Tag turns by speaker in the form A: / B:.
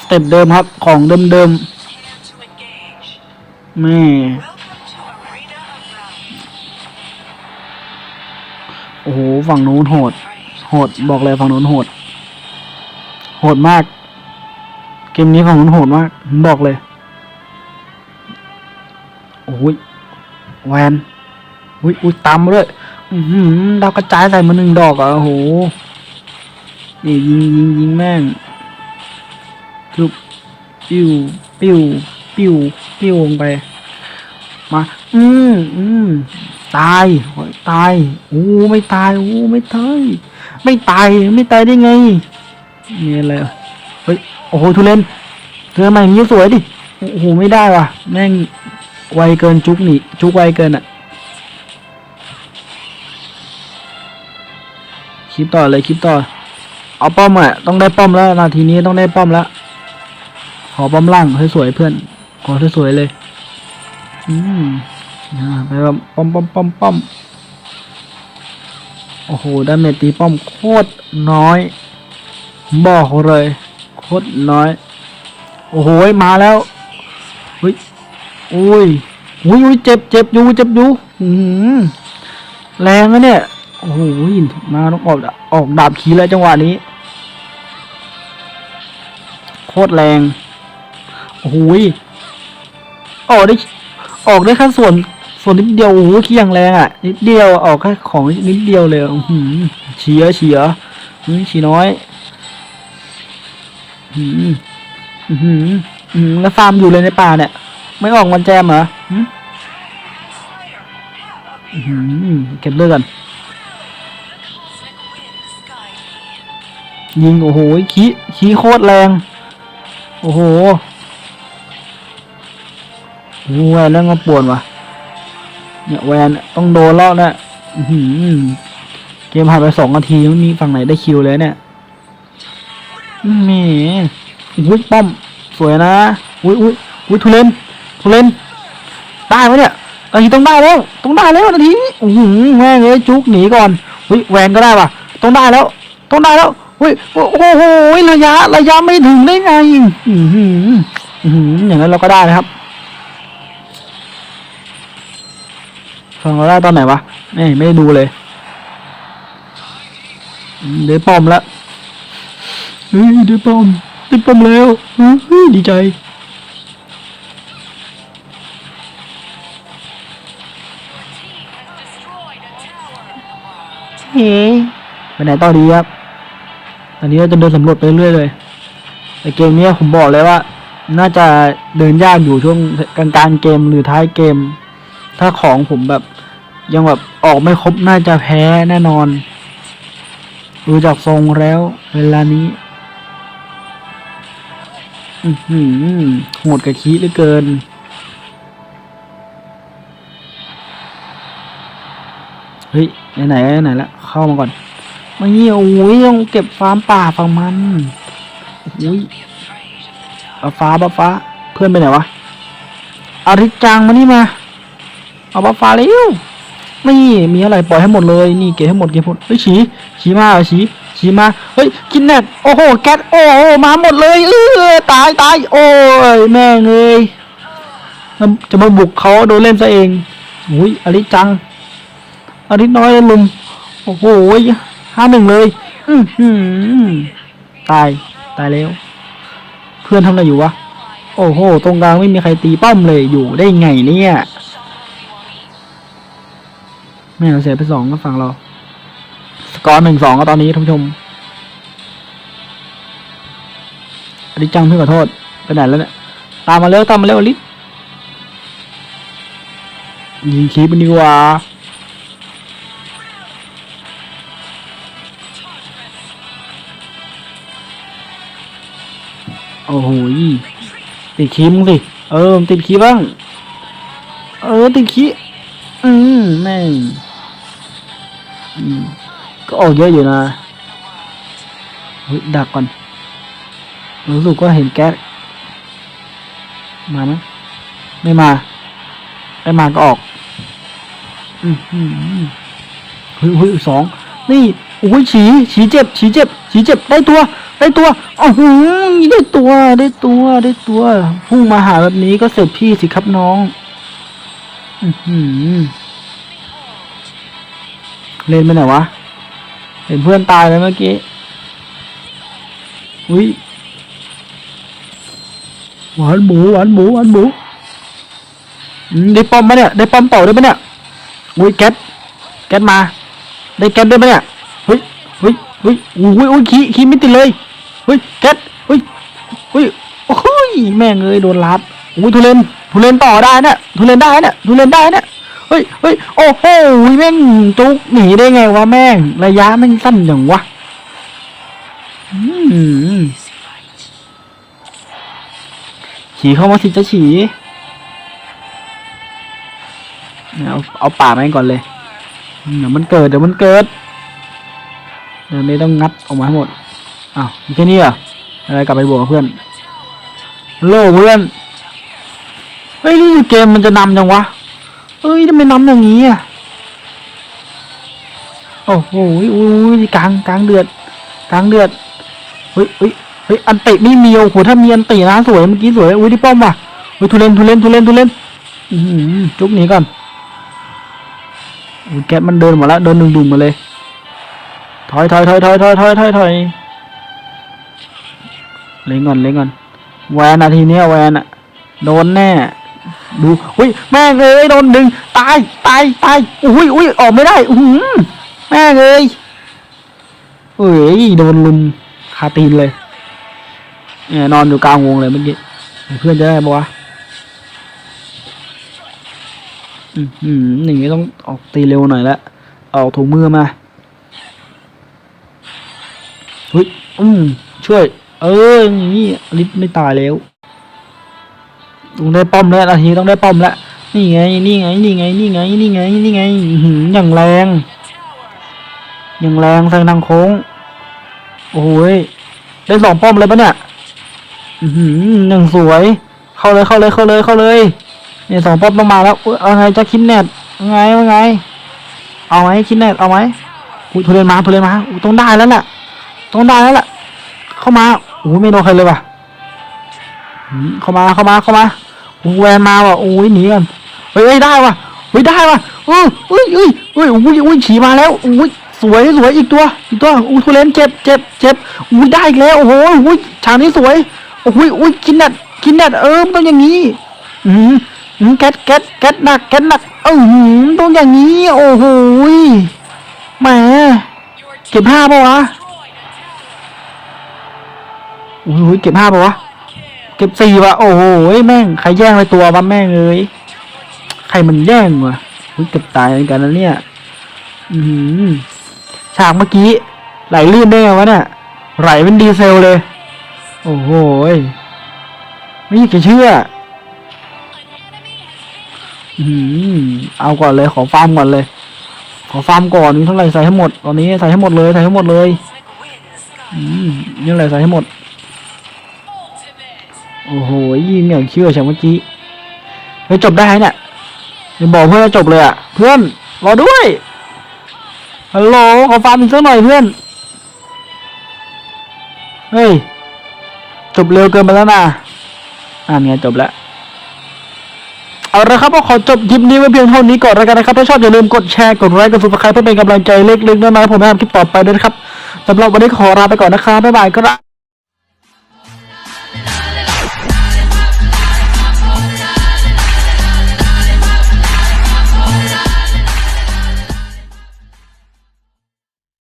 A: สเต็ปเดิมครับของเดิมๆแม่โอ้โหฝั่งนู้นโหด โหดบอกเลยฝั่งนู้นโหด โหดมาก เกมนี้ฝั่งนู้นโหดมากบอกเลยโอ้ยแวนอุ้ยอุ้ยตามมาด้วยอือหือดาวกระจายใส่มาหนึ่งดอกอะโอ้โห นี่ยิงยิงยิงแม่งจุบปิ้วปิ้วปิ้วปิ้วลงไป มา อืมอืมตายโอ้ตายโอ้ไม่ตายโอ้ไม่ตายไม่ตายไม่ตายได้ไงนี่อะไรเฮ้ยโอ้โหทุเรนเธอใหม่นี้สวยดิโอ้โหไม่ได้ว่ะ แม่งไวเกินจุกนี่ จุกไวเกินอะคลิปต่อเลยคลิปต่อ เอาป้อมอะต้องได้ป้อมแล้วนาทีนี้ต้องได้ป้อมแล้วขอป้อมล่างสวยๆเพื่อนขอสวยๆเลย อืมอ่าไปป้อมป้อมป้อมป้อมโอ้โหดาเมจตีป้อมโคตรน้อย บอกเลยโคตรน้อย โอ้โหมาแล้วเฮ้ยอุ้ยอุ้ยอุ้ยเจ็บเจ็บอยู่เจ็บอยู่อืมแรงนะเนี่ย โอ้โหมาต้องออกออกดาบขีแล้วจังหวะนี้ โคตรแรง โอ้โหออกได้ออกได้แค่ส่วนส่วนนิดเดียวโอ้โหขี้ยังแรงอะนิดเดียวออกแค่ของนิดเดียวเลยหือเฉียเฉียอืมฉีน้อยอืมอือหืออืมแล้วฟาร์มอยู่เลยในป่าเนี่ย ไม่ออกมันแจมเหรอหืมเก็บเลือดกัน ยิงโอ้โหขี้ขี้โคตรแรง โอ้โหโอ้โหแวนแล้วก็ปวดว่ะ เนี่ยแวนต้องโดนแล้วนะอื้อหือเกมผ่านไปสองนาทีไม่มีฝั่งไหนได้คิวเลยเนี่ยม่อุ้ยป้อม สวยนะ อุ้ยอุ้ยอุ้ยทุเรนทุเรนได้ไหมเนี่ยนาทีต้องได้แล้วต้องได้แล้วนาทีนี้อื้อหือแม่งเอ้ยจุกหนีก่อนอุ้ยแวนก็ได้ว่ะ ต้องได้แล้ว ต้องได้แล้ว อุ้ยโอ้โหระยะ ระยะไม่ถึงได้ไง อือหืออื้อหืออย่างนั้นเราก็ได้นะครับฟังเราได้ตอนไหนวะไม่ไม่ได้ดูเลยอืมได้ป้อมแล้วเฮ้ยได้ป้อมได้ป้อมแล้วเฮ้ยดีใจ
B: Your team has destroyed a tower.
A: เฮ้ไปไหนต่อดีครับ ตอนนี้เราจะเดินสำรวจไปเรื่อยเลยแต่เกมนี้ผมบอกเลยว่า น่าจะเดินยากอยู่ช่วงกลางๆเกมหรือท้ายเกม ถ้าของผมแบบยังแบบออกไม่ครบน่าจะแพ้แน่นอนดูจากทรงแล้วเวลานี้ อือหือโหดกับขี้เหลือเกิน เฮ้ยไหนๆไหนละเข้ามาก่อน มาเงี้ยโอ้ยต้องเก็บฟาร์มป่าฝั่งมันโอ้ย
B: Be afraid of the tower.
A: บัฟฟ้าบัฟฟ้า เพื่อนไปไหนวะเอาทิจังมานี่มา เอาบัฟฟ้าเร็วนี่มีอะไรปล่อยให้หมดเลย นี่เก็บให้หมดเก็บให้หมดเฮ้ยฉีฉีมาเหรอฉีฉีมา เฮ้ยกินแนกโอ้โห แก๊สโอ้โหมาหมดเลย เออตายตายโอ้ยแม่งเอ้ยแล้วจะมาบุกเขาโดนเล่นซะเองอุ้ยอริจังอริน้อยลุมโอ้โห ห้าหนึ่งเลย อือหือตาย ตายแล้ว เพื่อนทำอะไรอยู่วะ โอ้โห ตรงกลางไม่มีใครตีป้อมเลยอยู่ได้ไงเนี่ยแม่เราเสียไปสองก็ฝั่งเรา สกอร์หนึ่งสองก็ตอนนี้ท่านผู้ชมอลิจังเพื่อนขอโทษไปไหนแล้วเนี่ย ตามมาเร็วตามมาเร็วอลิสยิงคลิปมันดีกว่า อ้โหติดคีมึงสิ เออมติดคีบ้าง เออติดคีอืมแม่งก็ออกเยอะอยู่นะเฮ้ยดักก่อน รู้สึกก็เห็นแก๊สมาไหมไม่มา ไม่มาก็ออกอืมอืมเฮ้ยเฮ้ยสอง นี่โอ้ยฉีฉีเจ็บฉีเจ็บ ผีเจ็บได้ตัว ได้ตัวโอ้โหได้ตัวได้ตัวได้ตัวพุ่งมาหาแบบนี้ก็เสร็จพี่สิครับน้องอือหือเล่นไปไหนวะ เห็นเพื่อนตายเลยเมื่อกี้อุ้ยหวานหมูหวานหมูหวานหมูได้ป้อมปะเนี่ย ได้ป้อมเป่าได้ปะเนี่ยอุ้ยแก๊สแก๊สมา ได้แก๊สได้ปะเนี่ยเฮ้ยเฮ้ย ฮ้ยอุ้ยอุ้ยขี้ขี้ไม่ติดเลยเฮ้ยแก๊สเฮ้ยเฮ้ยโอ้ยแม่งเอ้ยโดนลัดอุ้ยทุเรนทุเรนต่อได้นี่ยทุเรนได้นี่ยทุเรนได้นี่ยเฮ้ยเฮ้ยโอ้โหแม่งจุกหนีได้ไงวะแม่งระยะแม่งสั้นอย่างวะอืมฉีเข้ามาสิจะฉีเนี่ยเอาเอาป่ามาให้ก่อนเลยเดี๋ยวมันเกิดเดี๋ยวมันเกิด เดี๋ยวนี้ต้องงัดออกมาให้หมดอ้าวแค่นี้เหรออะไรกลับไปบวกเพื่อนโลเพื่อนเฮ้ยนี่เกมมันจะนำจังวะเฮ้ยทำไมนำอย่างนี้อะโอ้โหอุ้ยกลางกลางเดือดกลางเดือดเฮ้ยเฮ้ยเฮ้ยอันติไม่มีโอ้โหถ้ามีอันตินะสวยเมื่อกี้สวยอุ้ยที่ป้อมว่ะเฮ้ยทุเรนทุเรนทุเรนทุเรนอือหือจุกหนีก่อนอุ๊ยแก๊สมันเดินหมดแล้วเดินดุ่มๆมาเลย ถอยถอยถอยถอยถอยถอยถอยถอยเล็งก่อนเล็งก่อนแวนนาทีเนี้ยแวนอะโดนแน่ ดูอุ้ยแม่งเอ้ยโดนดึงตายตายตายอุ้ยอุ้ยออกไม่ได้อื้อหือแม่งเอ้ยเอ้ยโดนลุมคาตีนเลยเนี่ยนอนอยู่กลางวงเลยเมื่อกี้เพื่อนจะได้ปะวะอืมอืมอย่างนี้ต้องออกตีเร็วหน่อยละเอาถุงมือมา ฮ้ย อืม ช่วย เอออย่างนี้ลิฟไม่ตายแล้วต้องได้ป้อมแล้วนาทีต้องได้ป้อมแล้ว นี่ไง นี่ไง นี่ไง นี่ไง นี่ไง นี่ไงอื้อหืออย่างแรง อย่างแรงใส่ทางโค้ง โอ้โหยได้สองป้อมเลยปะเนี่ย อือหืออย่างสวย เข้าเลย เข้าเลย เข้าเลย เข้าเลยเนี่ยสองป๊อปลงมาแล้วอุ๊ยเอาไงจะคิดแนทเอาไงเอาไง เอาไหมคิดแนทเอาไหมอุ้ยทุเรนมาทุเรนมาอุ้ยต้องได้แล้วแหละ ต้องได้แล้วแหละเข้ามาโอ้ยไม่โดนใครเลยว่ะเข้ามาเข้ามาเข้ามาอุ้ยแวนมาว่ะโอ้ยหนีกันเฮ้ยได้ว่ะเฮ้ยได้ว่ะเออเฮ้ยเฮ้ยเฮ้ยอุ้ยอุ้ยฉีมาแล้วอุ้ยสวยสวยอีกตัวอีกตัวอุ้ยทุเรนเจ็บเจ็บเจ็บอุ้ยได้อีกแล้วโอ้โหอุ้ยฉากนี้สวยโอ้ยอุ้ยคิดแนทคิดแนทเออมันต้องอย่างนี้อืมอืมแก๊สแก๊สแก๊สหนักแก๊สหนักเออหืมต้องอย่างนี้ โอ้โหแหมเก็บห้าปะวะ อ้โหเก็บห้าปะวะ เก็บสี่วะโอ้โหยแม่งใครแย่งไปตัววะแม่งเอ้ยใครมันแย่งวะอุ้ยเกือบตายเหมือนกันนะเนี่ย อืมฉากเมื่อกี้ ไหลลื่นได้ไงวะเนี่ยไหลเป็นดีเซลเลย โอ้โหยไม่อยากจะเชื่อ อืมเอาก่อนเลยขอฟาร์มก่อนเลย ขอฟาร์มก่อนมีเท่าไหร่ใส่ให้หมดตอนนี้ใส่ให้หมดเลยใส่ให้หมดเลย อืมนี่อะไรใส่ให้หมด โอ้โหยิงอย่างเชื่อฉันเมื่อกี้เฮ้ยจบได้เนี่ยยังบอกเพื่อนจบเลยอะ เพื่อนรอด้วยฮัลโหลขอฟาร์มอีกสักหน่อยเพื่อนเฮ้ยจบเร็วเกินไปแล้วนะอ่าเนี่จบแล้วเอาละครับก็ขอจบคลิปนี้ไว้เพียงเท่านี้ก่อนแล้วกันนะครับ ถ้าชอบอย่าลืมกดแชร์ กดไลค์ กดซับสไครป์เพื่อเป็นกำลังใจเล็กๆน้อยๆให้ผมทำคลิปต่อไปด้วยนะครับสำหรับวันนี้ขอลาไปก่อนนะครับบ๊ายบายครับ